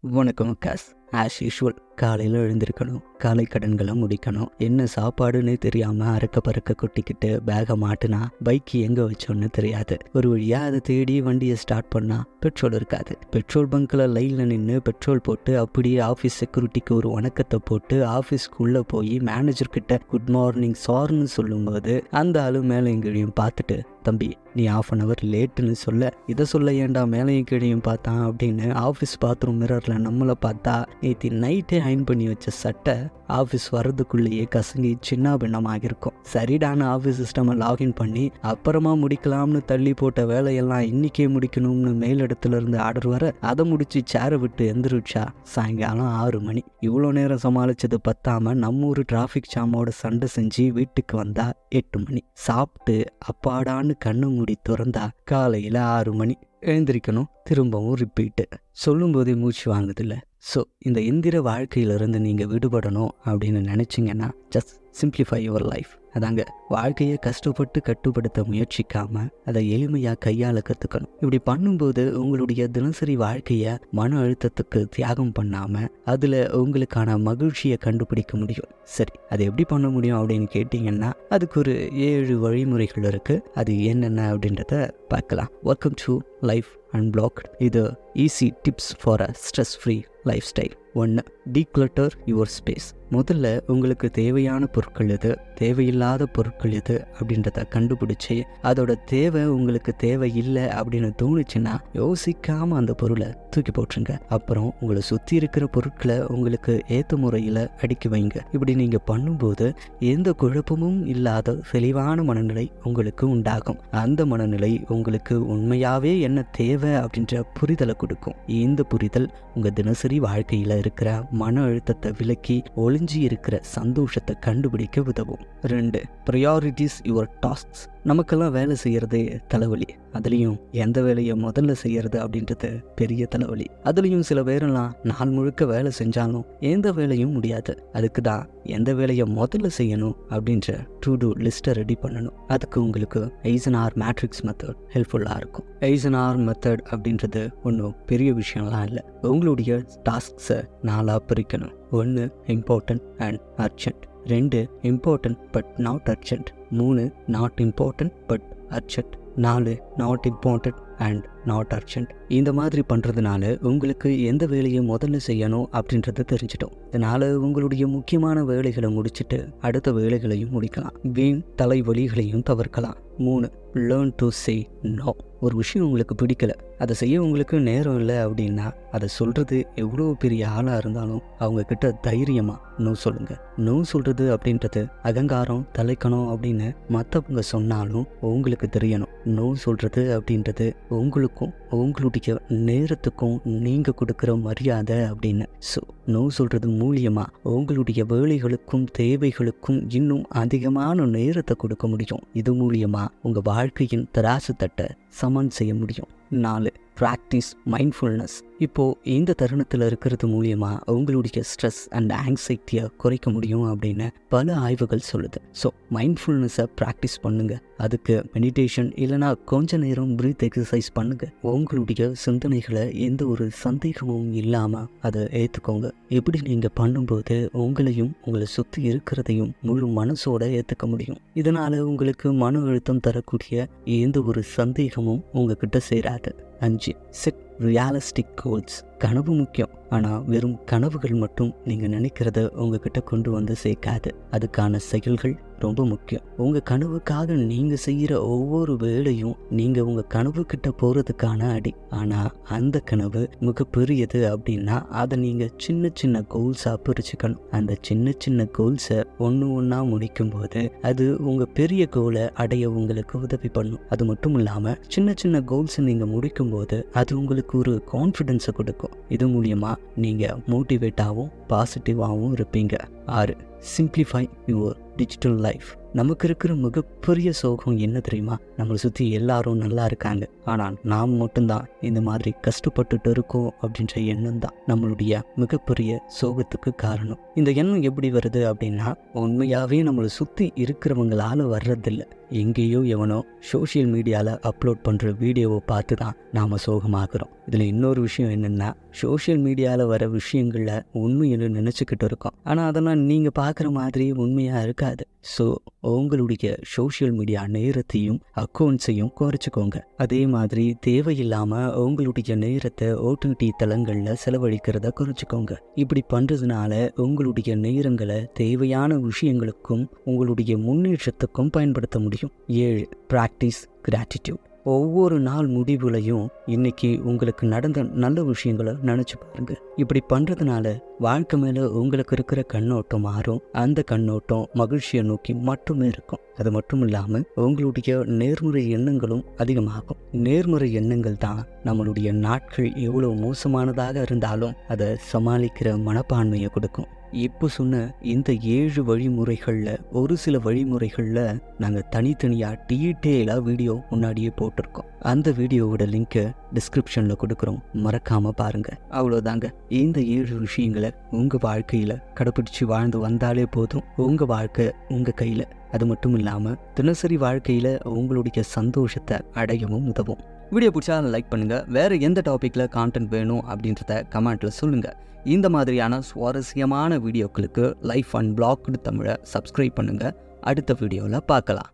வணக்கம் cos. As usual காலையில் எழுந்திருக்கணும் காலை கடன்களை முடிக்கணும். என்ன சாப்பாடுன்னு தெரியாமல் அறக்க பறக்க கொட்டிக்கிட்டு பேகை மாட்டினா பைக் எங்கே வச்சோன்னு தெரியாது. ஒரு வழியாக அதை தேடி வண்டியை ஸ்டார்ட் பண்ணால் பெட்ரோல் இருக்காது. பெட்ரோல் பங்க்கில் லைனில் நின்று பெட்ரோல் போட்டு அப்படியே ஆஃபீஸ் செக்யூரிட்டிக்கு ஒரு வணக்கத்தை போட்டு ஆஃபீஸ்க்குள்ளே போய் மேனேஜர்கிட்ட குட் மார்னிங் சார்னு சொல்லும்போது அந்த ஆளு மேலே எங்கேயும் பார்த்துட்டு தம்பி நீ ஆஃப் அன் ஹவர் லேட்டுன்னு சொல்ல. இதை சொல்ல ஏன்டா மேலையும் கீழையும் பார்த்தான்? அப்படின்னு ஆஃபீஸ் பாத்ரூம் மிரரில் நம்மளை பார்த்தா நேற்று நைட்டே அயன் பண்ணி வச்ச சட்டை ஆஃபீஸ் வர்றதுக்குள்ளேயே கசங்கி சின்ன பின்னமாகிருக்கும் சரிடான ஆஃபீஸ் சிஸ்டமை லாகின் பண்ணி அப்புறமா முடிக்கலாம்னு தள்ளி போட்ட வேலையெல்லாம் இன்னிக்கே முடிக்கணும்னு மேல் இடத்துல இருந்து ஆர்டர் வர அதை முடிச்சு சேரை விட்டு எந்திரிச்சா சாயங்காலம் ஆறு மணி. இவ்வளோ நேரம் சமாளிச்சது பத்தாம நம்ம ஒரு டிராஃபிக் ஜாமோட சண்டை செஞ்சு வீட்டுக்கு வந்தா எட்டு மணி. சாப்பிட்டு அப்பாடான்னு கண்ணு மூடி திறந்தா காலையில் ஆறு மணி. எழுந்திரிக்கணும் திரும்பவும் ரிப்பீட்டு சொல்லும்போதே மூச்சு வாங்குதில்ல. ஸோ இந்த எந்திர வாழ்க்கையிலிருந்து நீங்கள் விடுபடணும் அப்படின்னு நினச்சிங்கன்னா ஜஸ்ட் சிம்ப்ளிஃபை யுவர் லைஃப் அதாங்க வாழ்க்கையை கஷ்டப்பட்டு கட்டுப்படுத்த முயற்சிக்காம அதை எளிமையாக கையாள கற்றுக்கணும் இப்படி பண்ணும்போது உங்களுடைய தினசரி வாழ்க்கையை மன அழுத்தத்துக்கு தியாகம் பண்ணாமல் அதில் உங்களுக்கான மகிழ்ச்சியை கண்டுபிடிக்க முடியும். சரி அது எப்படி பண்ண முடியும் அப்படின்னு கேட்டீங்கன்னா அதுக்கு ஒரு ஏழு வழிமுறைகள் இருக்குது அது என்னென்ன அப்படின்றத பார்க்கலாம். வெல்கம் டு லைஃப் அன்பிளாக்ட் இது easy tips for a stress free life style ஒன்று டீக்ளட்டர் யுவர் ஸ்பேஸ் முதல்ல உங்களுக்கு தேவையான பொருட்கள் எது? தேவையில்லாத பொருட்கள் எது? அப்படின்றத கண்டுபிடிச்சி அதோட தேவை உங்களுக்கு தேவையில்லை அப்படின்னு தோணுச்சுன்னா யோசிக்காமல் அந்த பொருளை தூக்கி போட்டுருங்க. அப்புறம் உங்களை சுற்றி இருக்கிற பொருட்களை உங்களுக்கு ஏற்ற முறையில் அடுக்கி வைங்க. இப்படி நீங்கள் பண்ணும்போது எந்த குழப்பமும் இல்லாத தெளிவான மனநிலை உங்களுக்கு உண்டாகும். அந்த மனநிலை உங்களுக்கு உண்மையாகவே என்ன தேவை அப்படின்ற புரிதலை கொடுக்கும். இந்த புரிதல் உங்கள் தினசரி வாழ்க்கையில் இருக்கிற மன அழுத்தத்தை விலக்கி ஒளிஞ்சி இருக்கிற சந்தோஷத்தை கண்டுபிடிக்க உதவும். ரெண்டு ப்ரையாரிட்டிஸ் யுவர் டாஸ்க்ஸ் நமக்கெல்லாம் வேலை செய்கிறதே தலைவலி. அதுலேயும் எந்த வேலையை முதல்ல செய்கிறது அப்படின்றது பெரிய தலைவலி. அதுலேயும் சில பேரெல்லாம் நாள் முழுக்க வேலை செஞ்சாலும் எந்த வேலையும் முடியாது. அதுக்கு தான் எந்த வேலையை முதல்ல செய்யணும் அப்படின்ற டு டூ லிஸ்ட்டை ரெடி பண்ணணும். அதுக்கு உங்களுக்கு ஐசனார் மேட்ரிக்ஸ் மெத்தட் ஹெல்ப்ஃபுல்லாக இருக்கும். ஐசனார் மெத்தட் அப்படின்றது ஒன்றும் பெரிய விஷயம்லாம் இல்லை. உங்களுடைய டாஸ்க்ஸை நாளாக பிரிக்கணும். ஒன்று இம்பார்ட்டன்ட் அண்ட் அர்ஜென்ட் ரெண்டு இம்பார்ட்டன்ட் பட் நாட் அர்ஜென்ட் மூணு நாட் இம்பார்ட்டன்ட் பட் அர்ஜென்ட் நாலு not important and not urgent இந்த மாதிரி பண்ணுறதுனால உங்களுக்கு எந்த வேலையை முதல்ல செய்யணும் அப்படின்றத தெரிஞ்சிட்டோம். இதனால் உங்களுடைய முக்கியமான வேலைகளை முடிச்சுட்டு அடுத்த வேலைகளையும் முடிக்கலாம். வீண் தலைவலிகளையும் தவிர்க்கலாம். மூணு லேர்ன் டு சே நோ ஒரு விஷயம் உங்களுக்கு பிடிக்கல. அதை செய்ய உங்களுக்கு நேரம் இல்லை அப்படின்னா அதை சொல்கிறது எவ்வளோ பெரிய ஆளாக இருந்தாலும் அவங்க கிட்ட தைரியமாக நோ சொல்லுங்கள் நோ சொல்கிறது அப்படின்றது அகங்காரம் தலைக்கணும் அப்படின்னு மற்றவங்க சொன்னாலும் உங்களுக்கு தெரியணும். நோ சொல்கிறது அப்படின்றது உங்களுக்கு உங்களுக்கும் உங்களுடைய நேரத்துக்கும் நீங்கள் கொடுக்குற மரியாதை அப்படின்னு. ஸோ நோ சொல்கிறது மூலியமாக உங்களுடைய வேலைகளுக்கும் தேவைகளுக்கும் இன்னும் அதிகமான நேரத்தை கொடுக்க முடியும். இது மூலியமாக உங்கள் வாழ்க்கையின் தராசு தட்டை சமன் செய்ய முடியும். நாலு ப்ராக்டிஸ் மைண்ட்ஃபுல்னஸ் இப்போது இந்த தருணத்தில் இருக்கிறது மூலியமாக உங்களுடைய ஸ்ட்ரெஸ் அண்ட் ஆங்ஸைட்டியை குறைக்க முடியும் அப்படின்னு பல ஆய்வுகள் சொல்லுது. ஸோ மைண்ட்ஃபுல்னஸை ப்ராக்டிஸ் பண்ணுங்கள் அதுக்கு மெடிடேஷன் இல்லைனா கொஞ்ச நேரம் ப்ரீத் எக்ஸசைஸ் பண்ணுங்கள் உங்களுடைய சிந்தனைகளை எந்த ஒரு சந்தேகமும் இல்லாமல் அதை ஏற்றுக்கோங்க எப்படி நீங்கள் பண்ணும்போது உங்களையும் உங்களை சுற்றி இருக்கிறதையும் முழு மனசோட ஏற்றுக்க முடியும். இதனால் உங்களுக்கு மன அழுத்தம் தரக்கூடிய எந்த ஒரு சந்தேகமும் உங்ககிட்ட சேராது. அஞ்சு செட் ரியாலிஸ்டிக் கோல்ஸ் கனவு முக்கியம். ஆனால் வெறும் கனவுகள் மட்டும் நீங்கள் நினைக்கிறத உங்ககிட்ட கொண்டு வந்து சேர்க்காது. அதுக்கான செயல்கள் ரொம்ப முக்கியம். உங்கள் கனவுக்காக நீங்கள் செய்கிற ஒவ்வொரு வேலையும் நீங்கள் உங்கள் கனவு கிட்ட போகிறதுக்கான அடி. ஆனால் அந்த கனவு மிகப்பெரியது அப்படின்னா அதை நீங்கள் சின்ன சின்ன கோல்ஸாக பிரிச்சுக்கணும். அந்த சின்ன சின்ன கோல்ஸை ஒன்று ஒன்றா முடிக்கும்போது அது உங்கள் பெரிய கோலை அடைய உங்களுக்கு உதவி பண்ணும். அது மட்டும் இல்லாமல் சின்ன சின்ன கோல்ஸை நீங்கள் முடிக்கும்போது அது உங்களுக்கு ஒரு கான்ஃபிடென்ஸை கொடுக்கும். இது மூலியமாக நீங்கள் மோட்டிவேட்டாகவும் பாசிட்டிவாகவும் இருப்பீங்க. ஆறு சிம்பிளிஃபை யுவர் டிஜிட்டல் லைஃப் நமக்கு இருக்கிற மிகப்பெரிய சோகம் என்ன தெரியுமா? நம்மளை சுற்றி எல்லாரும் நல்லா இருக்காங்க. ஆனால் நாம் மட்டும்தான் இந்த மாதிரி கஷ்டப்பட்டுட்டு இருக்கோம் அப்படின்ற எண்ணம் தான் நம்மளுடைய மிகப்பெரிய சோகத்துக்கு காரணம். இந்த எண்ணம் எப்படி வருது அப்படின்னா உண்மையாகவே நம்மளை சுற்றி இருக்கிறவங்களால வர்றதில்ல. எங்கேயோ எவனோ சோஷியல் மீடியாவில் அப்லோட் பண்ணுற வீடியோவை பார்த்து தான் நாம் சோகமாகிறோம். இதில் இன்னொரு விஷயம் என்னென்னா சோஷியல் மீடியாவில் வர விஷயங்களில் உண்மைன்னு நினச்சிக்கிட்டு இருக்கோம். ஆனால் அதெல்லாம் நீங்கள் பார்க்குற மாதிரி உண்மையாக இருக்காது. ஸோ உங்களுடைய சோஷியல் மீடியா நேரத்தையும் அக்கௌண்ட்ஸையும் குறைச்சிக்கோங்க. அதே மாதிரி தேவையில்லாமல் உங்களுடைய நேரத்தை ஓடிடி தளங்களில் செலவழிக்கிறத குறைச்சிக்கோங்க. இப்படி பண்ணுறதுனால உங்களுடைய நேரங்களை தேவையான விஷயங்களுக்கும் உங்களுடைய முன்னேற்றத்துக்கும் பயன்படுத்த முடியும். ஏழு ப்ராக்டிஸ் கிராட்டிடியூட் ஒவ்வொரு நாள் முடிவுலையும் இன்னைக்கு உங்களுக்கு நடந்த நல்ல விஷயங்களை நினச்சி பாருங்கள் இப்படி பண்ணுறதுனால வாழ்க்கை மேலே உங்களுக்கு இருக்கிற கண்ணோட்டம் மாறும். அந்த கண்ணோட்டம் மகிழ்ச்சியை நோக்கி மட்டுமே இருக்கும். அது மட்டும் இல்லாமல் உங்களுடைய நேர்முறை எண்ணங்களும் அதிகமாகும். நேர்முறை எண்ணங்கள் தான் நம்மளுடைய நாட்கள் எவ்வளோ மோசமானதாக இருந்தாலும் அதை சமாளிக்கிற மனப்பான்மையை கொடுக்கும். இப்போ சொன்ன இந்த ஏழு வழிமுறைகளில் ஒரு சில வழிமுறைகளில் நாங்கள் தனித்தனியாக டீட்டெயிலாக வீடியோ முன்னாடியே போட்டிருக்கோம். அந்த வீடியோவோட லிங்க்கை டிஸ்கிரிப்ஷனில் கொடுக்குறோம். மறக்காமல் பாருங்கள் அவ்வளோதாங்க இந்த ஏழு விஷயங்களை உங்கள் வாழ்க்கையில் கடைப்பிடிச்சு வாழ்ந்து வந்தாலே போதும். உங்கள் வாழ்க்கை உங்கள் கையில். அது மட்டும் இல்லாமல் தினசரி வாழ்க்கையில் உங்களுடைய சந்தோஷத்தை அடையவும் உதவும். வீடியோ பிடிச்சா லைக் பண்ணுங்கள் வேறு எந்த டாப்பிக்கில் கான்டென்ட் வேணும் அப்படின்றத கமெண்ட்டில் சொல்லுங்கள் இந்த மாதிரியான சுவாரஸ்யமான வீடியோக்களுக்கு லைஃப் அண்ட் பிளாக்டு தமிழை சப்ஸ்கிரைப் பண்ணுங்கள் அடுத்த வீடியோவில் பார்க்கலாம்.